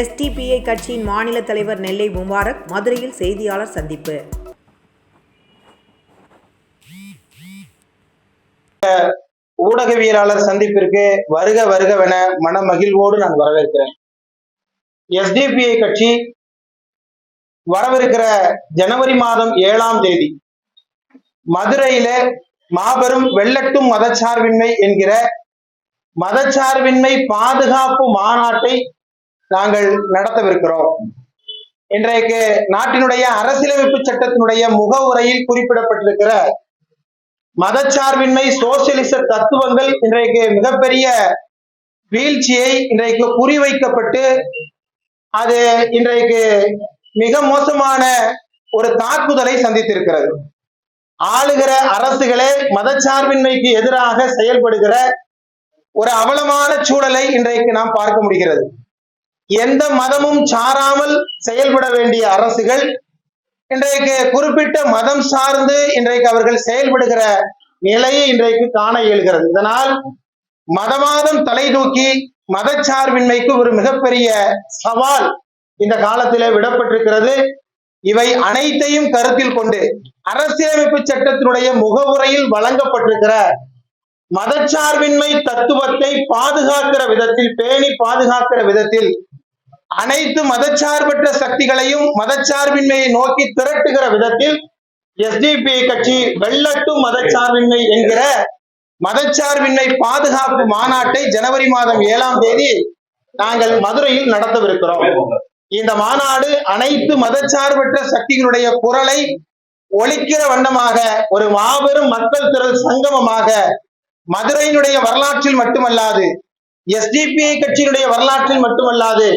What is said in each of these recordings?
SDPI கட்சியின் மாநில தலைவர் நெல்லை முபாரக் மதுரையில் செய்தியாளர் சந்திப்பு. ஊடகவியலாளர் சந்திப்பிற்கு வருக வருகவென மன மகிழ்வோடு நான் வரவேற்கிறேன். எஸ்டிபிஐ கட்சி வரவிருக்கிற ஜனவரி மாதம் ஏழாம் தேதி மதுரையில மாபெரும் வெள்ளட்டும் மதச்சார்பின்மை என்கிற மதச்சார்பின்மை பாதுகாப்பு மாநாட்டை நாங்கள் நடத்தவிருக்கிறோம். இன்றைக்கு நாட்டினுடைய அரசியலமைப்பு சட்டத்தினுடைய முகவுரையில் குறிப்பிடப்பட்டிருக்கிற மதச்சார்பின்மை சோசியலிச தத்துவங்கள் இன்றைக்கு மிகப்பெரிய வீழ்ச்சியை இன்றைக்கு குறிவைக்கப்பட்டு அது இன்றைக்கு மிக மோசமான ஒரு தாக்குதலை சந்தித்திருக்கிறது. ஆளுகிற அரசுகளே மதச்சார்பின்மைக்கு எதிராக செயல்படுகிற ஒரு அவலமான சூழலை இன்றைக்கு நாம் பார்க்க முடிகிறது. எந்த மதமும் சாராமல் செயல்பட வேண்டிய அரசுகள் இன்றைக்கு குறிப்பிட்ட மதம் சார்ந்து இன்றைக்கு அவர்கள் செயல்படுகிற நிலையை இன்றைக்கு காண இயல்கிறது. இதனால் மதவாதம் தலை தூக்கி மதச்சார்பின்மைக்கு ஒரு மிகப்பெரிய சவால் இந்த காலத்திலே விடப்பட்டிருக்கிறது. இவை அனைத்தையும் கருத்தில் கொண்டு அரசியலமைப்பு சட்டத்தினுடைய முகவுரையில் வழங்கப்பட்டிருக்கிற மதச்சார்பின்மை தத்துவத்தை பாதுகாக்கிற விதத்தில் பேணி பாதுகாக்கிற விதத்தில் அனைத்து மதச்சார்பற்ற சக்திகளையும் மதச்சார்பின்மையை நோக்கி திரட்டுகிற விதத்தில் எஸ்டிபி கட்சி வெள்ளட்டும் மதச்சார்பின்மை என்கிற மதச்சார்பின்மை பாதுகாப்பு மாநாட்டை ஜனவரி மாதம் ஏழாம் தேதி நாங்கள் மதுரையில் நடத்தவிருக்கிறோம். இந்த மாநாடு அனைத்து மதச்சார்பற்ற சக்திகளுடைய குரலை ஒழிக்கிற வண்ணமாக ஒரு மாபெரும் மக்கள் திரள் சங்கமமாக மதுரையினுடைய வரலாற்றில் மட்டுமல்லாது எஸ்டிபிஐ கட்சியினுடைய வரலாற்றில் மட்டுமல்லாது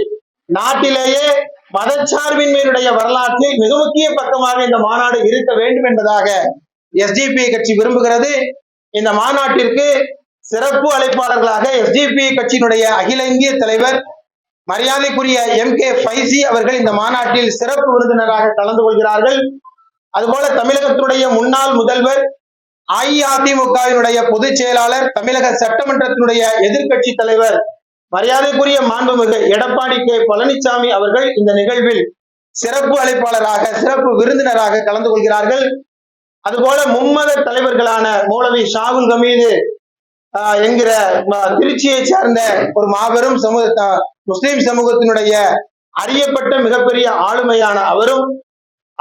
நாட்டிலேயே மதச்சார்பின்மையினுடைய வரலாற்றில் மிக முக்கிய பக்கமாக இந்த மாநாடு இருக்க வேண்டும் என்பதாக எஸ்டிபிஐ கட்சி விரும்புகிறது. இந்த மாநாட்டிற்கு சிறப்பு அழைப்பாளர்களாக எஸ்டிபிஐ கட்சியினுடைய அகில இந்திய தலைவர் மரியாதைக்குரிய எம் கே ஃபைசி அவர்கள் இந்த மாநாட்டில் சிறப்பு விருந்தினராக கலந்து கொள்கிறார்கள். அதுபோல தமிழகத்தினுடைய முன்னாள் முதல்வர் அஇஅதிமுகவினுடைய பொதுச் செயலாளர் தமிழக சட்டமன்றத்தினுடைய எதிர்கட்சி தலைவர் மரியாதைக்குரிய மாண்புமிகு எடப்பாடி கே. பழனிசாமி அவர்கள் இந்த நிகழ்வில் சிறப்பு அழைப்பாளராக சிறப்பு விருந்தினராக கலந்து கொள்கிறார்கள். அதுபோல மும்மத தலைவர்களான மௌலவி ஷாகுல் கமீது என்கிற திருச்சியை சார்ந்த ஒரு மாபெரும் சமூக முஸ்லிம் சமூகத்தினுடைய அறியப்பட்ட மிகப்பெரிய ஆளுமையான அவரும்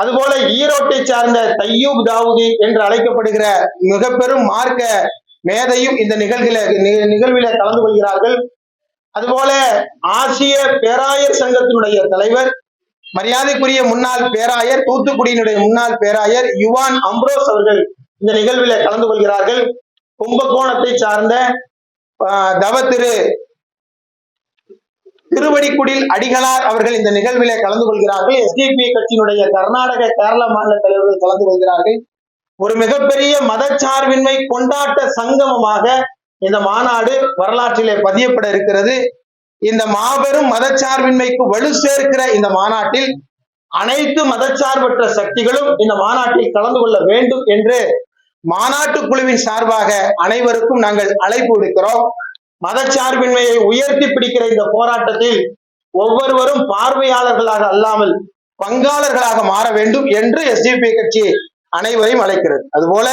அதுபோல ஈரோட்டை சார்ந்த தையூப் தாவூதி என்று அழைக்கப்படுகிற மிக பெரும் மார்க்க மேதையும் இந்த நிகழ்வில நிகழ்வில கலந்து கொள்கிறார்கள். அதுபோல ஆசிய பேராயர் சங்கத்தினுடைய தலைவர் மரியாதைக்குரிய முன்னாள் பேராயர் தூத்துக்குடியினுடைய முன்னாள் பேராயர் யுவான் அம்ப்ரோஸ் அவர்கள் இந்த நிகழ்வில கலந்து கொள்கிறார்கள். கும்பகோணத்தை சார்ந்த தவ திரு திருவடிக்குடில் அடிகளார் அவர்கள் இந்த நிகழ்விலே கலந்து கொள்கிறார்கள். எஸ்டிபி கட்சியினுடைய கர்நாடக கேரள மாநில தலைவர்கள் கலந்து கொள்கிறார்கள். ஒரு மிகப்பெரிய மதச்சார்பின்மை கொண்டாட்ட சங்கமமாக இந்த மாநாடு வரலாற்றிலே பதியப்பட இருக்கிறது. இந்த மாபெரும் மதச்சார்பின்மைக்கு வலு சேர்க்கிற இந்த மாநாட்டில் அனைத்து மதச்சார்பற்ற சக்திகளும் இந்த மாநாட்டில் கலந்து கொள்ள வேண்டும் என்று மாநாட்டு குழுவின் சார்பாக அனைவருக்கும் நாங்கள் அழைப்பு விடுக்கிறோம். மதச்சார்பின்மையை உயர்த்தி பிடிக்கிற இந்த போராட்டத்தில் ஒவ்வொருவரும் பார்வையாளர்களாக அல்லாமல் பங்காளர்களாக மாற வேண்டும் என்று எஸ்டிபி கட்சி அனைவரையும் அழைக்கிறது. அதுபோல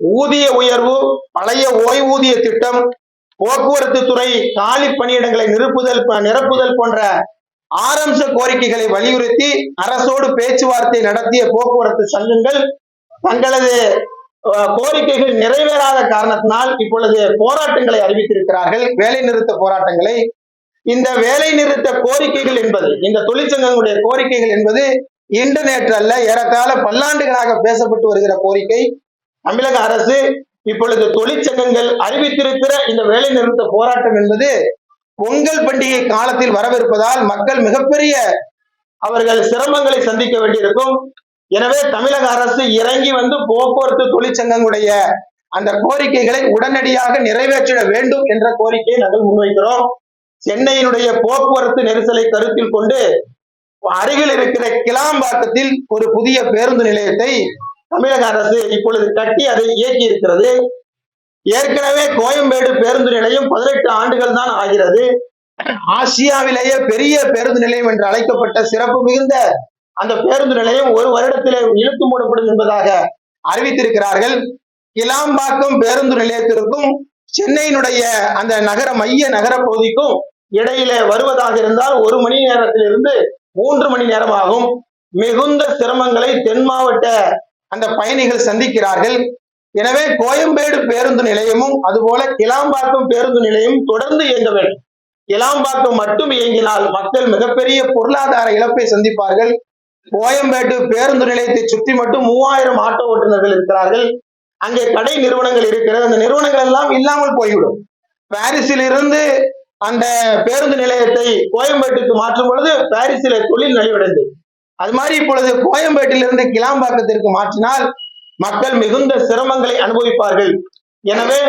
ஊதிய உயர்வு பழைய ஓய்வூதிய திட்டம் போக்குவரத்து துறை காலி பணியிடங்களை நிரப்புதல் நிரப்புதல் போன்ற ஆரம்ப கோரிக்கைகளை வலியுறுத்தி அரசோடு பேச்சுவார்த்தை நடத்திய போக்குவரத்து சங்கங்கள் தங்களது கோரிக்கைகள் நிறைவேறாத காரணத்தினால் இப்பொழுது போராட்டங்களை அறிவித்திருக்கிறார்கள். வேலை நிறுத்த போராட்டங்களை. இந்த வேலை நிறுத்த கோரிக்கைகள் என்பது இந்த தொழிற்சங்கங்களுடைய கோரிக்கைகள் என்பது இன்று நேற்று அல்ல ஏறத்தாழ பல்லாண்டுகளாக பேசப்பட்டு வருகிற கோரிக்கை. தமிழக அரசு இப்பொழுது தொழிற்சங்கங்கள் அறிவித்திருக்கிற இந்த வேலை நிறுத்த போராட்டம் என்பது பொங்கல் பண்டிகை காலத்தில் வரவிருப்பதால் மக்கள் மிகப்பெரிய அவர்கள் சிரமங்களை சந்திக்க வேண்டியிருக்கும். எனவே தமிழக அரசு இறங்கி வந்து போக்குவரத்து தொழிற்சங்கங்களுடைய அந்த கோரிக்கைகளை உடனடியாக நிறைவேற்றிட வேண்டும் என்ற கோரிக்கையை நாங்கள் முன்வைக்கிறோம். சென்னையினுடைய போக்குவரத்து நெரிசலை கருத்தில் கொண்டு அருகில் இருக்கிற கிளாம்பாக்கத்தில் ஒரு புதிய பேருந்து நிலையத்தை தமிழக அரசு இப்பொழுது கட்டி அதை இயக்கி இருக்கிறது ஏற்கனவே கோயம்பேடு பேருந்து நிலையம் பதினெட்டு ஆண்டுகள் தான் ஆகிறது. ஆசியாவிலேயே பெரிய பேருந்து நிலையம் என்று அழைக்கப்பட்ட சிறப்பு மிகுந்த அந்த பேருந்து நிலையம் ஒரு வருடத்திலே இழுத்து மூடப்படும் என்பதாக அறிவித்திருக்கிறார்கள். கிளாம்பாக்கம் பேருந்து நிலையத்திற்கும் சென்னையினுடைய அந்த நகர மைய நகர பகுதிக்கும் இடையிலே வருவதாக இருந்தால் ஒரு மணி நேரத்திலிருந்து மூன்று மணி நேரமாகும். மிகுந்த சிரமங்களை தென் மாவட்ட அந்த பயணிகள் சந்திக்கிறார்கள். எனவே கோயம்பேடு பேருந்து நிலையமும் அதுபோல கிளாம்பாக்கம் பேருந்து நிலையமும் தொடர்ந்து இயங்க வேண்டும் கிளாம்பாக்கம் மட்டும் இயங்கினால் மக்கள் மிகப்பெரிய பொருளாதார இழப்பை சந்திப்பார்கள். கோயம்பேட்டு பேருந்து நிலையத்தை சுற்றி மட்டும் மூவாயிரம் ஆட்டோ ஓட்டுநர்கள் இருக்கிறார்கள். அங்கே கடை நிறுவனங்கள் இருக்கிறது. அந்த நிறுவனங்கள் எல்லாம் இல்லாமல் போய்விடும். பாரிஸில் இருந்து அந்த பேருந்து நிலையத்தை கோயம்பேட்டுக்கு மாற்றும் பொழுது பாரிஸில் தொழில் நலிவடைந்தது. அது மாதிரி இப்பொழுது கோயம்பேட்டிலிருந்து கிளாம்பாக்கத்திற்கு மாற்றினால் மக்கள் மிகுந்த சிரமங்களை அனுபவிப்பார்கள். எனவே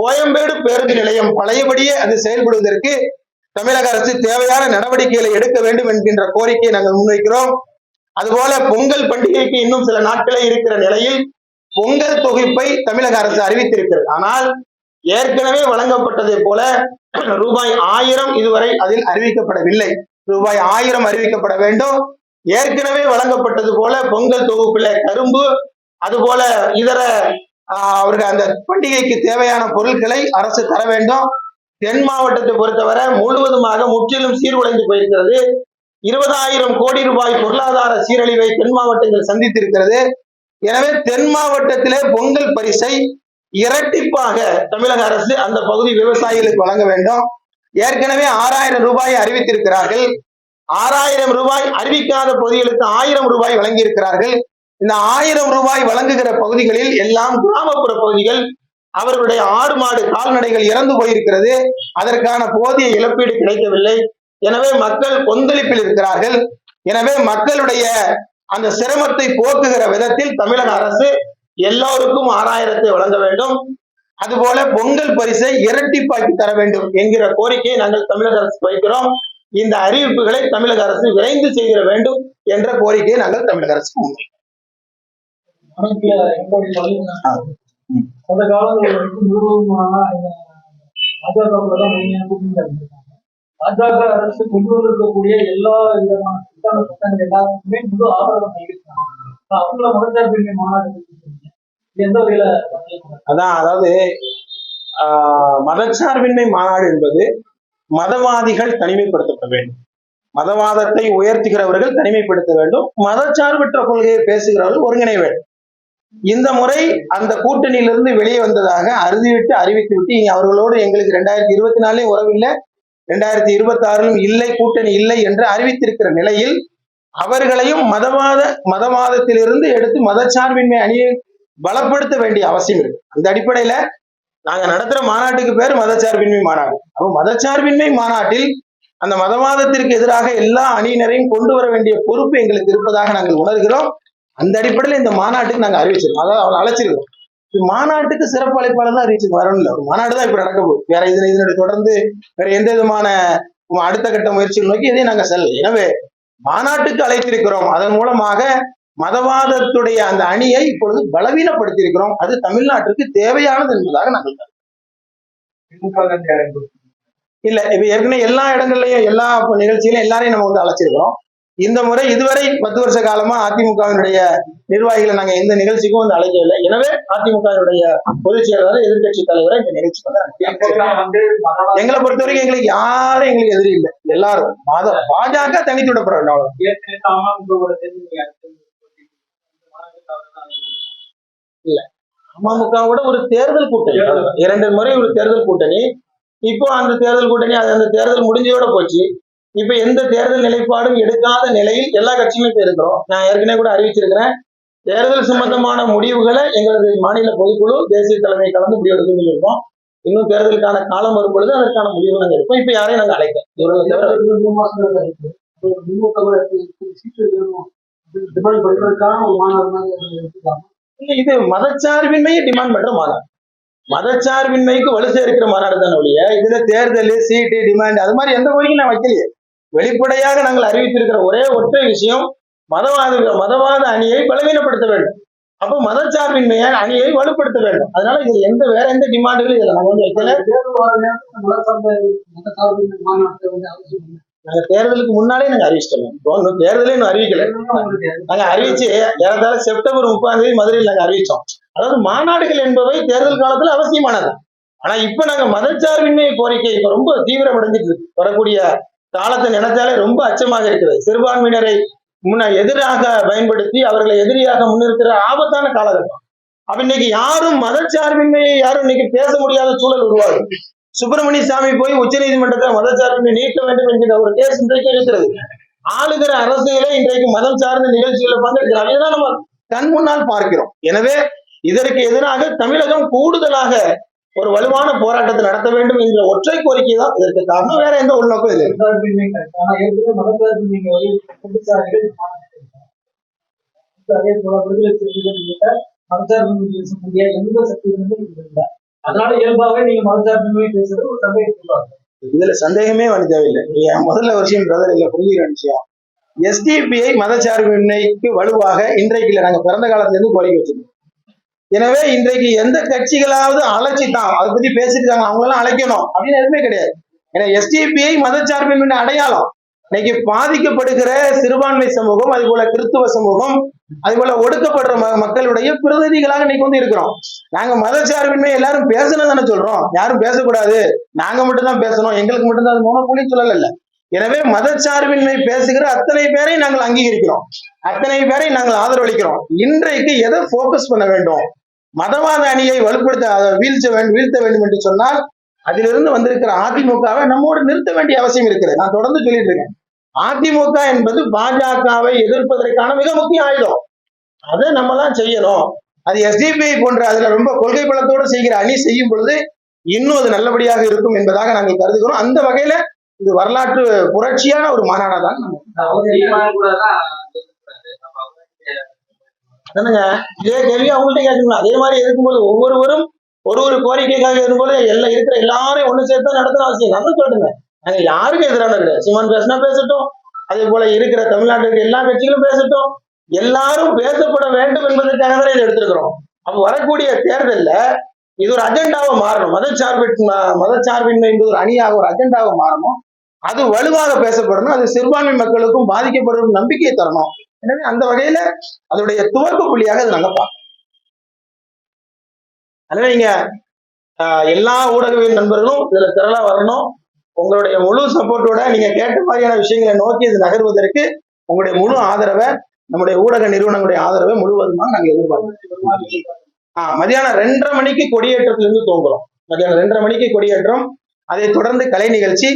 கோயம்பேடு பேருந்து நிலையம் பழையபடியே அது செயல்படுவதற்கு தமிழக அரசு தேவையான நடவடிக்கைகளை எடுக்க வேண்டும் என்கின்ற கோரிக்கையை நாங்கள் முன்வைக்கிறோம். அதுபோல பொங்கல் பண்டிகைக்கு இன்னும் சில நாட்களே இருக்கிற நிலையில் பொங்கல் தொகுப்பை தமிழக அரசு அறிவித்திருக்கிறது. ஆனால் ஏற்கனவே வழங்கப்பட்டதை போல ரூபாய் ஆயிரம் இதுவரை அதில் அறிவிக்கப்படவில்லை. ரூபாய் ஆயிரம் அறிவிக்கப்பட வேண்டும். ஏற்கனவே வழங்கப்பட்டது போல பொங்கல் தொகுப்பில கரும்பு அதுபோல இதர ஆஹ், அவர்கள் அந்த பண்டிகைக்கு தேவையான பொருட்களை அரசு தர வேண்டும். தென் மாவட்டத்தை பொறுத்தவரை முழுவதுமாக முற்றிலும் சீர்குலைந்து போயிருக்கிறது. இருபதாயிரம் கோடி ரூபாய் பொருளாதார சீரழிவை தென் மாவட்டங்கள் சந்தித்திருக்கிறது. எனவே தென் மாவட்டத்திலே பொங்கல் பரிசை இரட்டிப்பாக தமிழக அரசு அந்த பகுதி விவசாயிகளுக்கு வழங்க வேண்டும். ஏற்கனவே ஆறாயிரம் ரூபாய் அறிவித்திருக்கிறார்கள். ஆறாயிரம் ரூபாய் அறிவிக்காத பகுதிகளுக்கு ஆயிரம் ரூபாய் வழங்கியிருக்கிறார்கள். இந்த ஆயிரம் ரூபாய் வழங்குகிற பகுதிகளில் எல்லாம் கிராமப்புற பகுதிகள் அவர்களுடைய ஆடு மாடு கால்நடைகள் இறந்து போயிருக்கிறது. அதற்கான போதிய இழப்பீடு கிடைக்கவில்லை. எனவே மக்கள் கொந்தளிப்பில் இருக்கிறார்கள். எனவே மக்களுடைய அந்த சிரமத்தை போக்குகிற விதத்தில் தமிழக அரசு எல்லோருக்கும் ஆறாயிரத்தை வழங்க வேண்டும். அதுபோல பொங்கல் பரிசை இரட்டிப்பாக்கி தர வேண்டும் என்கிற கோரிக்கையை நாங்கள் தமிழக அரசு வைக்கிறோம். இந்த அறிவிப்புகளை தமிழக அரசு விரைந்து செய்திட வேண்டும் என்ற கோரிக்கையை நாங்கள் தமிழக அரசுக்கு முன்வைக்கிறோம். அந்த காலங்கள் பாஜக அரசு கொண்டு வந்திருக்கக்கூடிய எல்லா விதமான திட்டங்கள் திட்டங்கள் எல்லாத்துக்குமே முழு ஆதரவு தெரிவிக்கிறாங்க அவங்கள மதச்சார்பின்மை மாநாடு எந்த வகையில அதான் அதாவது ஆஹ், மதச்சார்பின்மை மாநாடு என்பது மதவாதிகள் தனிமைப்படுத்தப்பட வேண்டும். மதவாதத்தை உயர்த்துகிறவர்கள் தனிமைப்படுத்த வேண்டும். மதச்சார்பற்ற கொள்கையை பேசுகிறவர்கள் ஒருங்கிணை வேண்டும். இந்த முறை அந்த கூட்டணியிலிருந்து வெளியே வந்ததாக அறுதிவிட்டு அறிவித்து விட்டு இனி அவர்களோடு எங்களுக்கு ரெண்டாயிரத்தி இருபத்தி நாலே உறவில்லை ரெண்டாயிரத்தி இருபத்தி ஆறிலும் இல்லை கூட்டணி இல்லை என்று அறிவித்திருக்கிற நிலையில் அவர்களையும் மதவாத மதவாதத்திலிருந்து எடுத்து மதச்சார்பின்மை அணியை பலப்படுத்த வேண்டிய அவசியம் இருக்கு. அந்த அடிப்படையில நாங்க நடத்துற மாநாட்டுக்கு பேர் மதச்சார்பின்மை மாநாடு. அப்போ மதச்சார்பின்மை மாநாட்டில் அந்த மதவாதத்திற்கு எதிராக எல்லா அணியினரையும் கொண்டு வர வேண்டிய பொறுப்பு எங்களுக்கு இருப்பதாக நாங்கள் உணர்கிறோம். அந்த அடிப்படையில் இந்த மாநாட்டுக்கு நாங்க அறிவிச்சிருக்கோம். அதாவது அவளை அழைச்சிருக்கோம். மாநாட்டுக்கு சிறப்பு அழைப்பாளர் தான் அறிவிச்சு வரணும் இல்லை. ஒரு மாநாடு தான் இப்ப நடக்க போகுது. வேற இது இதனுடைய தொடர்ந்து வேற எந்த விதமான அடுத்த கட்ட முயற்சிகள் நோக்கி எதையும் நாங்க செல்ல எனவே மாநாட்டுக்கு அழைத்திருக்கிறோம். அதன் மூலமாக மதவாதத்துடைய அந்த அணியை இப்பொழுது பலவீனப்படுத்தியிருக்கிறோம். அது தமிழ்நாட்டிற்கு தேவையானது என்பதாக நாங்கள். இல்ல இப்ப ஏற்கனவே எல்லா இடங்கள்லயும் எல்லா நிகழ்ச்சியிலும் எல்லாரையும் நம்ம வந்து அழைச்சிருக்கிறோம். இந்த முறை இதுவரை பத்து வருஷ காலமா அதிமுகவினுடைய நிர்வாகிகளை நாங்க எந்த நிகழ்ச்சிக்கும் வந்து அழைக்கவில்லை. எனவே அதிமுகவினுடைய பொதுச் செயலாளர் எதிர்கட்சி தலைவரை இந்த நிகழ்ச்சி வந்து எங்களை பொறுத்த வரைக்கும் எங்களுக்கு யாரும் எங்களுக்கு எதிரி இல்லை. எல்லாரும். பாஜக தனித்து விடப்பட இல்ல. அவ்வளவுதான். அமமுகவோட அமமுகவோட ஒரு தேர்தல் கூட்டணி. இரண்டு முறை ஒரு தேர்தல் கூட்டணி. இப்போ அந்த தேர்தல் கூட்டணி அது அந்த தேர்தல் முடிஞ்சதோட போச்சு. இப்ப எந்த தேர்தல் நிலைப்பாடும் எடுக்காத நிலையில் எல்லா கட்சியுமே இப்ப இருக்கிறோம் நான் ஏற்கனவே கூட அறிவிச்சிருக்கிறேன். தேர்தல் சம்பந்தமான முடிவுகளை எங்களது மாநில பொதுக்குழு தேசிய தலைமை கலந்து முடிவெடுக்கும் சொல்லியிருக்கோம் இன்னும் தேர்தலுக்கான காலம் வரும் பொழுது அதற்கான முடிவு நாங்கள் எடுப்போம். இப்ப யாரையும் நாங்கள் அழைக்க இவர்களை தவிர ரெண்டு மாசம் தான் இருக்கு. அப்போ திமுக வோட சீட்டு வேணும். அப்படின்னு டிமாண்ட் பண்றதுக்கான ஒரு மாநாடு தான் இது எடுத்துக்காங்க. இல்ல, இது மதச்சார்பின்மையை டிமாண்ட் பண்ற மாநாடு. மதச்சார்பின்மைக்கு வலு சேர்க்கிற மாநாடு தானே ஒழிய இதுல தேர்தல் சீட்டு டிமாண்ட் அது மாதிரி எந்த கோரிக்கையும் நான் வைக்கலையே. வெளிப்படையாக நாங்கள் அறிவித்திருக்கிற ஒரே ஒற்றை விஷயம் மதவாத மதவாத அணியை பலவீனப்படுத்த வேண்டும். அப்போ மதச்சார்பின்மையை அணியை வலுப்படுத்த வேண்டும். அதனால இது எந்த வேற எந்த டிமாண்டுகளும் இதுல நாங்க வந்து வைக்கல. இல்லை. நாங்க தேர்தலுக்கு முன்னாலே நாங்க அறிவிச்சிட்டோம். தேர்தலே இன்னும் அறிவிக்கல. நாங்க அறிவிச்சு ஏறத்தாழ செப்டம்பர் முப்பதாம் தேதி மதுரையில் நாங்க அறிவிச்சோம். அதாவது மாநாடுகள் என்பவை தேர்தல் காலத்துல அவசியமானது. ஆனா இப்ப நாங்க மதச்சார்பின்மை கோரிக்கை இப்ப ரொம்ப தீவிரமடைஞ்சிட்டு இருக்கு. வரக்கூடிய காலத்தை நினைச்சாலே ரொம்ப அச்சமாக இருக்கிறது சிறுபான்மையினரை முன்ன எதிராக பயன்படுத்தி அவர்களை எதிரியாக முன்னிறுத்துற ஆபத்தான காலகட்டம். அப்ப இன்னைக்கு யாரும் மதச்சார்பின்மையை யாரும் இன்னைக்கு பேச முடியாத சூழல் உருவாகும் சுப்பிரமணிய சாமி போய் உச்சநீதிமன்றத்தில் மதச்சார்பின்மை நீக்க வேண்டும் என்கிற ஒரு கேஸ் இன்றைக்கு இருக்கிறது. ஆளுகிற அரசுகளே இன்றைக்கு மதம் சார்ந்த நிகழ்ச்சிகளை பங்கெடுக்கிறாங்க. இதுதான் நம்ம கண் முன்னால் பார்க்கிறோம். எனவே இதற்கு எதிராக தமிழகம் கூடுதலாக ஒரு வலுவான போராட்டத்தை நடத்த வேண்டும் என்ற ஒற்றை கோரிக்கை தான் இதற்கு காரணம். வேற எந்த உள்நோக்கம் இல்லை ஆனா எந்த இல்லை. அதனால இயல்பாகவே நீங்க பேசுறது சொல்லுவாங்க இதுல சந்தேகமே வந்து தேவையில்லை. நீங்க முதல்ல ஒரு விஷயம் பிரதர் இல்ல புரிஞ்சுக்கிற விஷயம். எஸ்டிபிஐ மதச்சார்பின்மைக்கு வலுவாக இன்றைக்கு நாங்க பிறந்த காலத்துல இருந்து கோரிக்கை வச்சிருக்கோம். எனவே இன்றைக்கு எந்த கட்சிகளாவது அழைச்சிட்டான் அதை பத்தி பேசிருக்காங்க அவங்களெல்லாம் அழைக்கணும் அப்படின்னு எதுவுமே கிடையாது. ஏன்னா எஸ்டிபிஐ மதச்சார்பின்மை அடையாளம். இன்னைக்கு பாதிக்கப்படுகிற சிறுபான்மை சமூகம் அது போல கிறிஸ்துவ சமூகம் அது போல ஒடுக்கப்படுற மக்களுடைய பிரதிநிதிகளாக இன்னைக்கு வந்து இருக்கிறோம். நாங்க மதச்சார்பின்மை எல்லாரும் பேசணும் தானே சொல்றோம். யாரும் பேசக்கூடாது. நாங்க மட்டும் தான் பேசணும். எங்களுக்கு மட்டும் தான் அது மோனோபோலி சொல்லல எனவே மதச்சார்பின்மை பேசுகிற அத்தனை பேரை நாங்கள் அங்கீகரிக்கிறோம். அத்தனை பேரை நாங்கள் ஆதரவளிக்கிறோம். இன்றைக்கு எதை ஃபோக்கஸ் பண்ண வேண்டும்? மதவாத அணியை வலுப்படுத்த அதை வீழ்ச்ச வேண்டும் வீழ்த்த வேண்டும் என்று சொன்னால் அதிலிருந்து வந்திருக்கிற அதிமுகவை நம்மோடு நிறுத்த வேண்டிய அவசியம் இருக்கிறது. நான் தொடர்ந்து சொல்லிட்டு இருக்கேன். அதிமுக என்பது பாஜகவை எதிர்ப்பதற்கான மிக முக்கிய ஆயுதம். அதை நம்ம தான் செய்யணும். அது எஸ்டிபிஐ போன்ற அதுல ரொம்ப கொள்கை பலத்தோடு செய்கிற அணி செய்யும் பொழுது இன்னும் அது நல்லபடியாக இருக்கும் என்பதாக நாங்கள் கருதுகிறோம். அந்த வகையில இது வரலாற்று புரட்சியான ஒரு மாநாடா தான் நம்ம என்னங்க? இதே கேள்வி அவங்கள்ட்ட கேட்கணும் அதே மாதிரி இருக்கும்போது ஒவ்வொருவரும் ஒரு ஒரு கோரிக்கைக்காக இருக்கும்போது எல்லாம் இருக்கிற எல்லாரையும் ஒண்ணு சேர்த்து தான் நடத்தணும் அவசியம் நம்ம சொல்லுங்க நாங்க யாருக்கும் எதிரான இல்லை சிவன் பேசினா பேசட்டும். அதே போல இருக்கிற தமிழ்நாட்டுக்கு எல்லா கட்சிகளும் பேசட்டும். எல்லாரும் பேசப்பட வேண்டும் என்பதற்காக தான் இதை எடுத்திருக்கிறோம். அப்ப வரக்கூடிய தேர்தல்ல இது ஒரு அஜெண்டாவை மாறணும். மதச்சார்பின் மதச்சார்பின்மை என்பது ஒரு அணியாக ஒரு அஜெண்டாவை மாறணும். அது வலுவாக பேசப்படணும். அது சிறுபான்மை மக்களுக்கும் பாதிக்கப்படும் நம்பிக்கையை தரணும். எனவே அந்த வகையில அதோடைய துவக்க புள்ளியாக அது நாங்க பார்க்கணும் அதனால நீங்க எல்லா ஊடகவியல் நண்பர்களும் இதுல திரளா வரணும். உங்களுடைய முழு சப்போர்ட்டோட நீங்க கேட்ட மாதிரியான விஷயங்களை நோக்கி இது நகர்வதற்கு உங்களுடைய முழு ஆதரவை நம்முடைய ஊடக நிறுவனங்களுடைய ஆதரவை முழுவதுமாக நாங்க எதிர்பார்க்கிறோம். ஆஹ், மதியானம் ரெண்டரை மணிக்கு கொடியேற்றத்திலிருந்து தோங்குறோம். மதியானம் ரெண்டரை மணிக்கு கொடியேற்றம் அதை தொடர்ந்து கலை நிகழ்ச்சி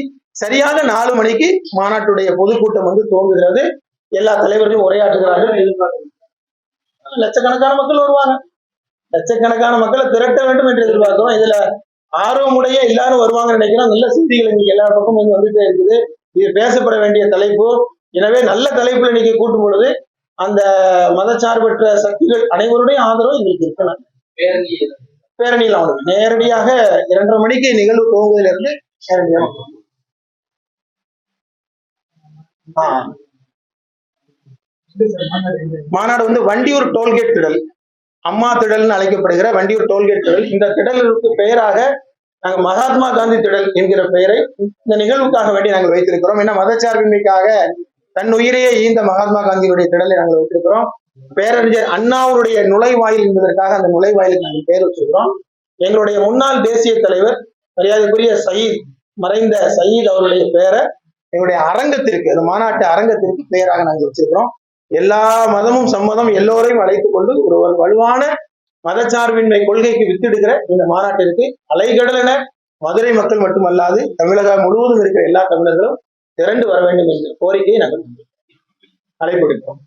சரியாக நாலு மணிக்கு மாநாட்டுடைய பொதுக்கூட்டம் வந்து துவங்குகிறது. எல்லா தலைவர்களும் உரையாற்றுகிறார்கள் லட்சக்கணக்கான மக்கள் வருவாங்க. லட்சக்கணக்கான மக்களை திரட்ட வேண்டும் என்று எதிர்பார்க்கிறோம். இதுல ஆர்வமுடைய எல்லாரும் வருவாங்கன்னு நினைக்கிறோம் நல்ல செய்திகள் இன்னைக்கு எல்லா பக்கமும் இங்க வந்துட்டே இருக்குது. இது பேசப்பட வேண்டிய தலைப்பு. எனவே நல்ல தலைப்புல இன்னைக்கு கூட்டும் பொழுது அந்த மதச்சார்பற்ற சக்திகள் அனைவருடைய ஆதரவு எங்களுக்கு இருக்கணும். பேரணியில் அவனுக்கு நேரடியாக இரண்டரை மணிக்கு நிகழ்வு துவங்குவதிலிருந்து நேரடியாக ஆ. மாநாடு வந்து வண்டியூர் டோல்கேட் திடல் அம்மா திடல்னு அழைக்கப்படுகிற வண்டியூர் டோல்கேட் திடல். இந்த திடலுக்கு பெயராக நாங்கள் மகாத்மா காந்தி திடல் என்கிற பெயரை இந்த நிகழ்வுக்காக வேண்டி நாங்கள் வைத்திருக்கிறோம். ஏன்னா மதச்சார்பின்மைக்காக தன் உயிரையே ஈந்த மகாத்மா காந்தியினுடைய திடலை நாங்கள் வைத்திருக்கிறோம். பேரறிஞர் அண்ணாவுடைய நுழைவாயில் என்பதற்காக அந்த நுழைவாயிலுக்கு நாங்கள் பெயர் வச்சிருக்கிறோம். எங்களுடைய முன்னாள் தேசிய தலைவர் மரியாதைக்குரிய சயீத் மறைந்த சயீத் அவருடைய பெயரை எங்களுடைய அரங்கத்திற்கு அந்த மாநாட்டு அரங்கத்திற்கு பெயராக நாங்கள் வச்சிருக்கிறோம். எல்லா மதமும் சம்மதம் எல்லோரையும் அழைத்துக் கொண்டு ஒரு வலுவான மதச்சார்பின்மை கொள்கைக்கு வித்திடுகிற இந்த மாநாட்டிற்கு அலைகடலென மதுரை மக்கள் மட்டுமல்லாது தமிழகம் முழுவதும் இருக்கிற எல்லா தமிழர்களும் திரண்டு வர வேண்டும் என்ற கோரிக்கையை நாங்கள் அழைப்படுகிறோம்